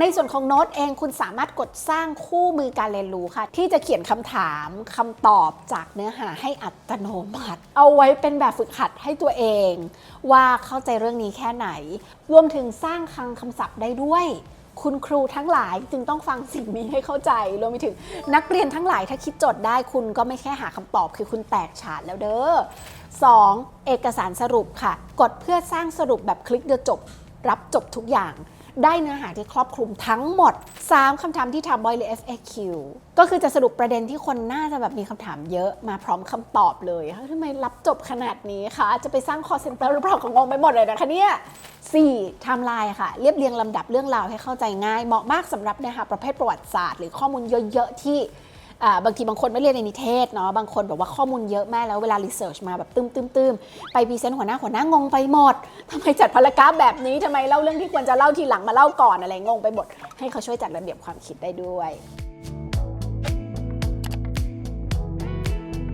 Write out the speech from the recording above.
ในส่วนของโน้ตเองคุณสามารถกดสร้างคู่มือการเรียนรู้ค่ะ ที่จะเขียนคำถามคำตอบจากเนื้อหาให้อัตโนมัติ เอาไว้เป็นแบบฝึกหัดให้ตัวเอง ว่าเข้าใจเรื่องนี้แค่ไหน รวมถึงสร้างคลังคำศัพท์ได้ด้วย คุณครูทั้งหลายจึงต้องฟังสิ่งนี้ให้เข้าใจ รวมไปถึงนักเรียนทั้งหลายถ้าคิดโจทย์ได้คุณก็ไม่แค่หาคำตอบคือคุณแตกฉานแล้วเด้อ 2. เอกสารสรุปค่ะ กดเพื่อสร้างสรุปแบบคลิกเดียวจบ รับจบทุกอย่าง ได้เนื้อหาที่ครอบคลุมทั้งหมด 3คำถามที่ทำไว้เลย FAQ ก็คือจะสรุปประเด็นที่คนน่าจะแบบมีคำถามเยอะมาพร้อมคำตอบเลยเฮ้ยทำไมรับจบขนาดนี้คะ จะไปสร้างคอร์เซ็นเตอร์หรือเปล่าของงงไปหมดเลยนะคะเนี่ย 4. ไทม์ไลน์ค่ะ เรียบเรียงลำดับเรื่องราวให้เข้าใจง่าย เหมาะมากสำหรับเนื้อหาประเภทประวัติศาสตร์ หรือข้อมูลเยอะๆที่ บางทีบางคนไม่เรียนในนิเทศเนาะบางคนแบบว่าข้อมูลเยอะมากแล้วเวลารีเสิร์ชมาแบบตึมตึมตึมไปพรีเซนต์หัวหน้าหัวหน้างงไปหมดทำไมจัดพารากราฟแบบนี้ทำไมเล่าเรื่องที่ควรจะเล่าทีหลังมาเล่าก่อนอะไรงงไปหมดให้เขาช่วยจัดระเบียบความคิดได้ด้วย